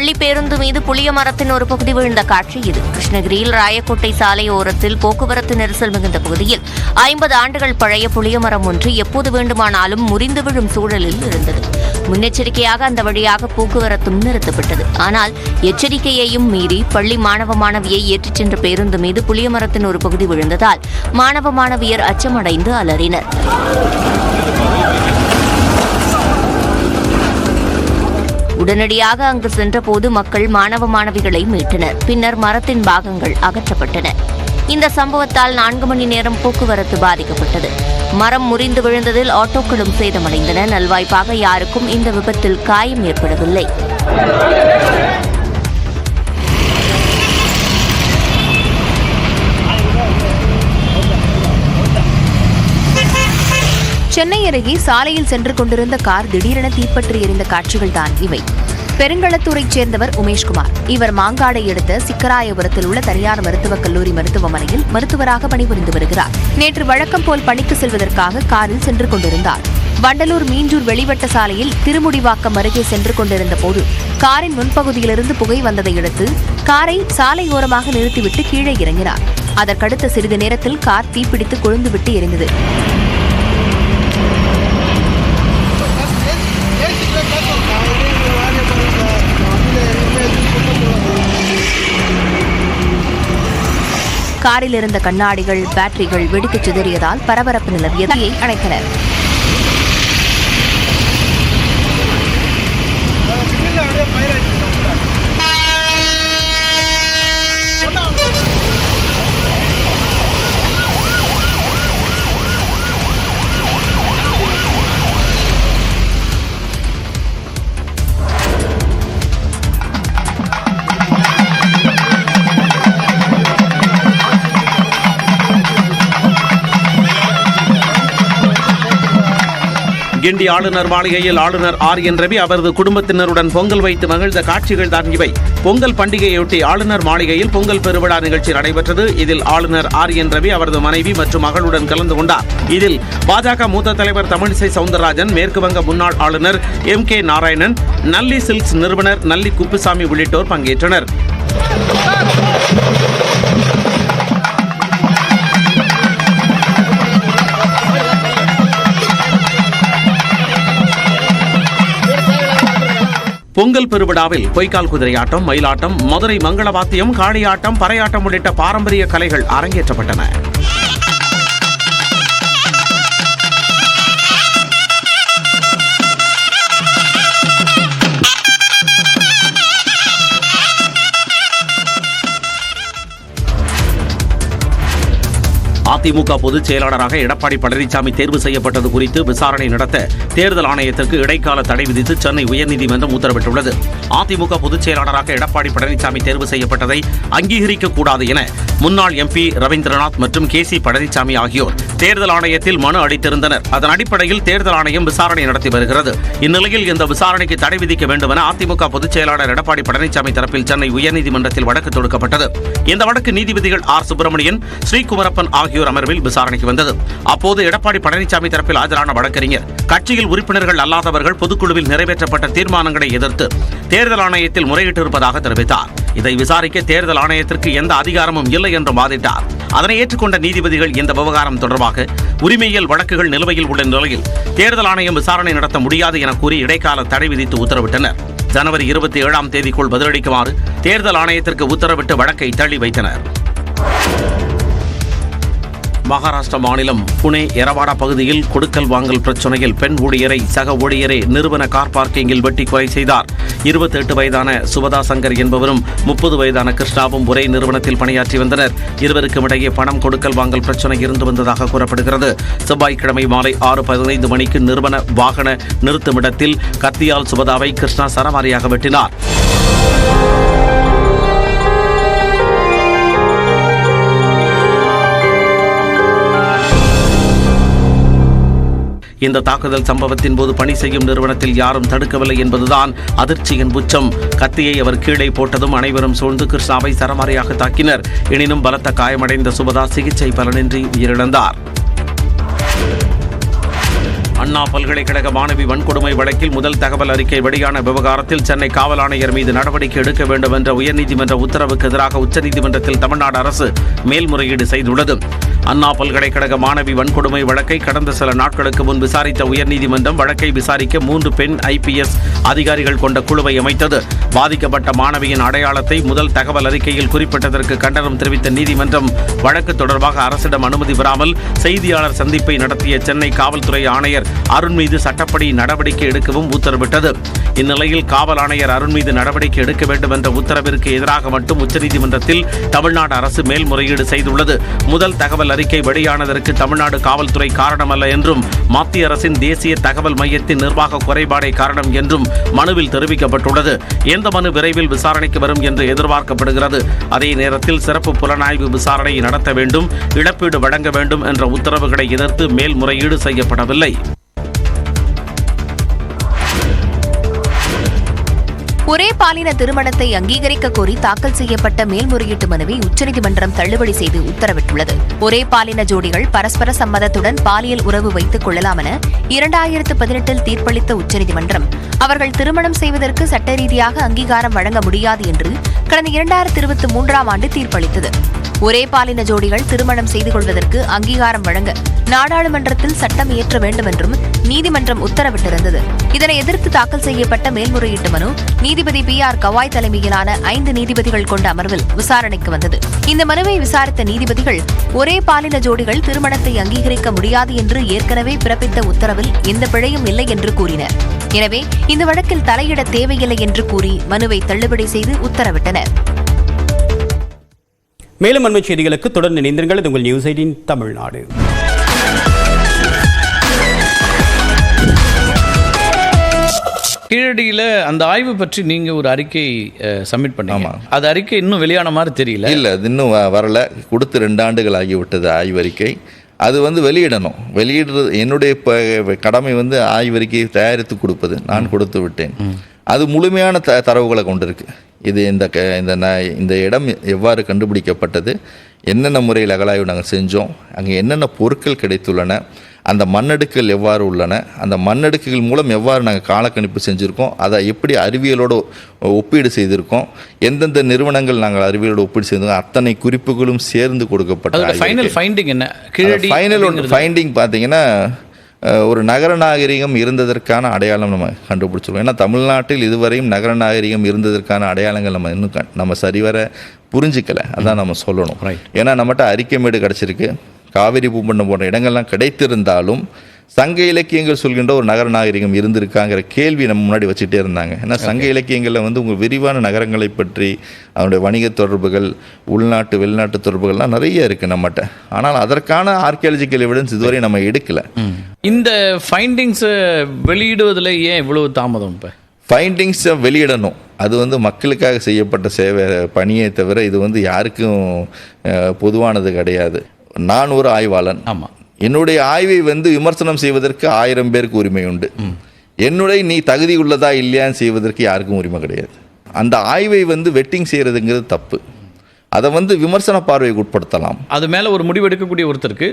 பள்ளி பேருந்து மீது புளிய மரத்தின் ஒரு பகுதி விழுந்த காட்சி இது. கிருஷ்ணகிரியில் ராயக்கோட்டை சாலை ஓரத்தில் போக்குவரத்து நெரிசல் மிகுந்த பகுதியில் ஐம்பது ஆண்டுகள் பழைய புளிய மரம் ஒன்று எப்போது வேண்டுமானாலும் முறிந்து விழும் சூழலில் இருந்தது. முன்னெச்சரிக்கையாக அந்த வழியாக போக்குவரத்தும் நிறுத்தப்பட்டது. ஆனால் எச்சரிக்கையையும் மீறி பள்ளி மாணவ மாணவியை ஏற்றிச் சென்ற பேருந்து மீது புளிய மரத்தின் ஒரு பகுதி விழுந்ததால் மாணவ மாணவியர் அச்சமடைந்து அலறினர். உடனடியாக அங்கு சென்றபோது மக்கள் மாணவ மாணவிகளை மீட்டனர். பின்னர் மரத்தின் பாகங்கள் அகற்றப்பட்டன. இந்த சம்பவத்தால் நான்கு மணி நேரம் போக்குவரத்து பாதிக்கப்பட்டது. மரம் முறிந்து விழுந்ததில் ஆட்டோக்களும் சேதமடைந்தன. நல்வாய்ப்பாக யாருக்கும் இந்த விபத்தில் காயம் ஏற்படவில்லை. சென்னை அருகே சாலையில் சென்று கொண்டிருந்த கார் திடீரென தீப்பற்றி எரிந்த காட்சிகள் தான் இவை. பெருங்களத்தூரைச் சேர்ந்தவர் உமேஷ்குமார். இவர் மாங்காடை எடுத்த சிக்கராயபுரத்தில் உள்ள தனியார் மருத்துவக் கல்லூரி மருத்துவமனையில் மருத்துவராக பணிபுரிந்து வருகிறார். நேற்று வழக்கம் போல் பணிக்கு செல்வதற்காக காரில் சென்று கொண்டிருந்தார். வண்டலூர் மீஞ்சூர் வெளிவட்ட சாலையில் திருமுடிவாக்கம் அருகே சென்று கொண்டிருந்த போது காரின் முன்பகுதியிலிருந்து புகை வந்ததை அடுத்து காரை சாலை ஓரமாக நிறுத்திவிட்டு கீழே இறங்கினார். அதற்கடுத்த சிறிது நேரத்தில் கார் தீப்பிடித்து கொழுந்துவிட்டு எரிந்தது. காரில் இருந்த கண்ணாடிகள் பேட்டரிகள் வெடித்துச் சிதறியதால் பரபரப்பு நிலவியதையை அணைத்தனர். கிண்டி ஆளுநர் மாளிகையில் ஆளுநர் ஆர் என் ரவி அவரது குடும்பத்தினருடன் பொங்கல் வைத்து மகிழ்ந்த காட்சிகள் தான் இவை. பொங்கல் பண்டிகையொட்டி ஆளுநர் மாளிகையில் பொங்கல் பெருவிழா நிகழ்ச்சி நடைபெற்றது. இதில் ஆளுநர் ஆர் என் ரவி அவரது மனைவி மற்றும் மகளுடன் கலந்து கொண்டார். இதில் பாஜக மூத்த தலைவர் தமிழிசை சவுந்தரராஜன் மேற்கு வங்க முன்னாள் ஆளுநர் M K Narayanan Nalli silks நிறுவனர் நல்லி குப்புசாமி உள்ளிட்டோர் பங்கேற்றனர். பொங்கல் பெருவிழாவில் பொய்க்கால் குதிரையாட்டம் மயிலாட்டம் மதுரை மங்களவாத்தியம் காளியாட்டம் பறையாட்டம் உள்ளிட்ட பாரம்பரிய கலைகள் அரங்கேற்றப்பட்டன. அதிமுக பொதுச் செயலாளராக எடப்பாடி பழனிசாமி தேர்வு செய்யப்பட்டது குறித்து விசாரணை நடத்த தேர்தல் ஆணையத்திற்கு இடைக்கால தடை விதித்து சென்னை உயர்நீதிமன்றம் உத்தரவிட்டுள்ளது. அதிமுக பொதுச் செயலாளராக எடப்பாடி பழனிசாமி தேர்வு செய்யப்பட்டதை அங்கீகரிக்க கூடாது என முன்னாள் எம்பி ரவீந்திரநாத் மற்றும் கே சி பழனிசாமி ஆகியோர் தேர்தல் ஆணையத்தில் மனு அளித்திருந்தனர். அதன் அடிப்படையில் தேர்தல் ஆணையம் விசாரணை நடத்தி வருகிறது. இந்நிலையில் இந்த விசாரணைக்கு தடை விதிக்க வேண்டும் என அதிமுக பொதுச் செயலாளர் எடப்பாடி பழனிசாமி தரப்பில் சென்னை உயர்நீதிமன்றத்தில் வழக்கு தொடுக்கப்பட்டது. இந்த வழக்கு நீதிபதிகள் ஆர் சுப்பிரமணியன் ஸ்ரீகுமரப்பன் ஆகியோர் அமர்வில் விசாரணைக்கு வந்தது. அப்போது எடப்பாடி பழனிசாமி தரப்பில் ஆஜரான வழக்கறிஞர் கட்சியில் உறுப்பினர்கள் அல்லாதவர்கள் பொதுக்குழுவில் நிறைவேற்றப்பட்ட தீர்மானங்களை எதிர்த்து தேர்தல் ஆணையத்தில் முறையிட்டிருப்பதாக தெரிவித்தார். இதை விசாரிக்க தேர்தல் ஆணையத்திற்கு எந்த அதிகாரமும் இல்லை என்று வாதிட்டார். அதனை ஏற்றுக்கொண்ட நீதிபதிகள் இந்த விவகாரம் தொடர்பாக உரிமையியல் வழக்குகள் நிலுவையில் உள்ள நிலையில் தேர்தல் ஆணையம் விசாரணை நடத்த முடியாது என கூறி இடைக்கால தடை விதித்து உத்தரவிட்டனர். ஜனவரி இருபத்தி ஏழாம் தேதிக்குள் பதிலளிக்குமாறு தேர்தல் ஆணையத்திற்கு உத்தரவிட்டு வழக்கை தள்ளி வைத்தனர். மகாராஷ்டிரா மாநிலம் புனே எரவாடா பகுதியில் கொடுக்கல் வாங்கல் பிரச்சனையில் பெண் ஊழியரை சக ஊழியரை நிறுவன கார் பார்க்கிங்கில் வெட்டி கொலை செய்தார். இருபத்தி எட்டு வயதான சுபதா சங்கர் என்பவரும் முப்பது வயதான கிருஷ்ணாவும் ஒரே நிறுவனத்தில் பணியாற்றி வந்தனர். இருவருக்கும் இடையே பணம் கொடுக்கல் வாங்கல் பிரச்சனை இருந்து வந்ததாக கூறப்படுகிறது. செவ்வாய்க்கிழமை மாலை ஆறு பதினைந்து மணிக்கு நிறுவன வாகன நிறுத்துமிடத்தில் கத்தியால் சுபதாவை கிருஷ்ணா சரமாரியாக வெட்டினார். இந்த தாக்குதல் சம்பவத்தின் போது பணி செய்யும் நிறுவனத்தில் யாரும் தடுக்கவில்லை என்பதுதான் அதிர்ச்சியின் உச்சம். கத்தியை அவர் கீழே போட்டதும் அனைவரும் சூழ்ந்து கிருஷ்ணாவை சரமாரியாக தாக்கினர். எனினும் பலத்த காயமடைந்த சுபதா சிகிச்சை பலனின்றி உயிரிழந்தார். அண்ணா பல்கலைக்கழக மாணவி வன்கொடுமை வழக்கில் முதல் தகவல் அறிக்கை வெளியான விவகாரத்தில் சென்னை காவல் ஆணையர் மீது நடவடிக்கை எடுக்க வேண்டும் என்ற உயர்நீதிமன்ற உத்தரவுக்கு எதிராக உச்சநீதிமன்றத்தில் தமிழ்நாடு அரசு மேல்முறையீடு செய்துள்ளது. அண்ணா பல்கலைக்கழக மாணவி வன்கொடுமை வழக்கை கடந்த சில நாட்களுக்கு முன் விசாரித்த உயர்நீதிமன்றம் வழக்கை விசாரிக்க மூன்று பெண் ஐபிஎஸ் அதிகாரிகள் கொண்ட குழுவை அமைத்தது. பாதிக்கப்பட்ட மாணவியின் அடையாளத்தை முதல் தகவல் அறிக்கையில் குறிப்பிட்டதற்கு கண்டனம் தெரிவித்த நீதிமன்றம் வழக்கு தொடர்பாக அரசிடம் அனுமதி பெறாமல் செய்தியாளர் சந்திப்பை நடத்திய சென்னை காவல்துறை ஆணையர் அருண் மீது சட்டப்படி நடவடிக்கை எடுக்கவும் உத்தரவிட்டது. இந்நிலையில் காவல் ஆணையர் அருண் மீது நடவடிக்கை எடுக்க வேண்டும் என்ற உத்தரவிற்கு எதிராக மட்டும் உச்சநீதிமன்றத்தில் தமிழ்நாடு அரசு மேல்முறையீடு செய்துள்ளது. முதல் தகவல் அறிக்கை வெளியானதற்கு தமிழ்நாடு காவல்துறை காரணமல்ல என்றும் மத்திய அரசின் தேசிய தகவல் மையத்தின் நிர்வாக குறைபாடே காரணம் என்றும் மனுவில் தெரிவிக்கப்பட்டுள்ளது. எந்த மனு விரைவில் விசாரணைக்கு வரும் என்று எதிர்பார்க்கப்படுகிறது. அதே நேரத்தில் சிறப்பு புலனாய்வு விசாரணையை நடத்த வேண்டும் இழப்பீடு வழங்க வேண்டும் என்ற உத்தரவுகளை எதிர்த்து மேல்முறையீடு செய்யப்படவில்லை. ஒரே பாலின திருமணத்தை அங்கீகரிக்க கோரி தாக்கல் செய்யப்பட்ட மேல்முறையீட்டு மனுவை உச்சநீதிமன்றம் தள்ளுபடி செய்து உத்தரவிட்டுள்ளது. ஒரே பாலின ஜோடிகள் பரஸ்பர சம்மதத்துடன் பாலியல் உறவு வைத்துக் கொள்ளலாம் என இரண்டாயிரத்து பதினெட்டில் தீர்ப்பளித்த உச்சநீதிமன்றம். அவர்கள் திருமணம் செய்வதற்கு சட்ட ரீதியாக அங்கீகாரம் வழங்க முடியாது என்று கடந்த இரண்டாயிரத்து இருபத்தி மூன்றாம் ஆண்டு தீர்ப்பளித்தது. ஒரே பாலின ஜோடிகள் திருமணம் செய்து கொள்வதற்கு அங்கீகாரம் வழங்க நாடாளுமன்றத்தில் சட்டம் இயற்ற வேண்டும் என்றும் நீதிமன்றம் உத்தரவிட்டிருந்தது. இதனை எதிர்த்து தாக்கல் செய்யப்பட்ட மேல்முறையீட்டு மனு நீதிபதி பி ஆர் கவாய் தலைமையிலான ஐந்து நீதிபதிகள் கொண்ட அமர்வில் விசாரணைக்கு வந்தது. இந்த மனுவை விசாரித்த நீதிபதிகள் ஒரே பாலின ஜோடிகள் திருமணத்தை அங்கீகரிக்க முடியாது என்று ஏற்கனவே பிறப்பித்த உத்தரவில் எந்த பிழையும் இல்லை என்று கூறினர். எனவே இந்த வழக்கில் தலையிட தேவையில்லை என்று கூறி மனுவை தள்ளுபடி செய்து உத்தரவிட்டனர். மேலும் அண்மை செய்திகளுக்கு தொடர்ந்து இணைந்திருங்கள். இது உங்கள் நியூஸ் எயிட்டின் தமிழ்நாடு. கீழடியில் அந்த ஆய்வு பற்றி நீங்கள் ஒரு அறிக்கை சப்மிட் பண்ணீங்க. அது அறிக்கை இன்னும் வெளியான மாதிரி தெரியல. இல்லை அது இன்னும் வரல. கொடுத்து ரெண்டு ஆண்டுகள் ஆகிவிட்டது ஆய்வறிக்கை அது வந்து வெளியிடணும். வெளியிடுறது என்னுடைய ப கடமை வந்து ஆய்வறிக்கையை தயாரித்து கொடுப்பது. நான் கொடுத்து விட்டேன். அது முழுமையான த தரவுகளை கொண்டிருக்கு. இது இந்த க இந்த ந இந்த இடம் எவ்வாறு கண்டுபிடிக்கப்பட்டது? என்னென்ன முறையில் அகலாய்வு நாங்கள் செஞ்சோம்? அங்கே என்னென்ன பொருட்கள் கிடைத்துள்ளன? அந்த மண்ணடுக்குகள் எவ்வாறு உள்ளன? அந்த மண்ணடுக்குகள் மூலம் எவ்வாறு நாங்கள் காலக்கணிப்பு செஞ்சுருக்கோம்? அதை எப்படி அறிவியலோடு ஒப்பீடு செய்திருக்கோம்? எந்தெந்த நிறுவனங்கள் நாங்கள் அறிவியலோடு ஒப்பீடு செய்திருக்கோம்? அத்தனை குறிப்புகளும் சேர்ந்து கொடுக்கப்பட்ட ஃபைனல் ஃபைண்டிங் என்ன? ஃபைனல் ஃபைண்டிங் பார்த்தீங்கன்னா ஒரு நகர நாகரிகம் இருந்ததற்கான அடையாளம் நம்ம கண்டுபிடிச்சிருக்கோம். ஏன்னா தமிழ்நாட்டில் இதுவரையும் நகர நாகரிகம் இருந்ததற்கான அடையாளங்கள் நம்ம இன்னும் நம்ம சரிவர புரிஞ்சிக்கல. அதான் நம்ம சொல்லணும். ஏன்னா நம்மகிட்ட அரிக்கமேடு கிடச்சிருக்கு. காவிரி பூம்பண்ணம் போன்ற இடங்கள்லாம் கிடைத்திருந்தாலும் சங்க இலக்கியங்கள் சொல்கின்ற ஒரு நகர நாகரிகம் இருந்திருக்காங்கிற கேள்வி நம்ம முன்னாடி வச்சுட்டே இருந்தாங்க. ஏன்னா சங்க இலக்கியங்களில் வந்து உங்கள் விரிவான நகரங்களை பற்றி அதனுடைய வணிக தொடர்புகள் உள்நாட்டு வெளிநாட்டு தொடர்புகள்லாம் நிறைய இருக்குது நம்மகிட்ட. ஆனால் அதற்கான ஆர்கியாலஜிக்கல் எவிடன்ஸ் இதுவரை நம்ம எடுக்கல. இந்த ஃபைண்டிங்ஸை வெளியிடுவதில் ஏன் இவ்வளவு தாமதம் இப்போ? ஃபைண்டிங்ஸை வெளியிடணும். அது வந்து மக்களுக்காக செய்யப்பட்ட சேவை பணியை தவிர இது வந்து யாருக்கும் பொதுவானது கிடையாது. நான் ஒரு ஆய்வாளன். ஆமாம் என்னுடைய ஆய்வை வந்து விமர்சனம் செய்வதற்கு ஆயிரம் பேருக்கு உரிமை உண்டு. என்னுடைய நீ தகுதி உள்ளதா இல்லையான்னு செய்வதற்கு யாருக்கும் உரிமை கிடையாது. அந்த ஆய்வை வந்து வெட்டிங் செய்யறதுங்கிறது தப்பு. அதை வந்து விமர்சன பார்வைக்கு உட்படுத்தலாம். அது மேலே ஒரு முடிவு எடுக்கக்கூடிய ஒருத்தருக்கு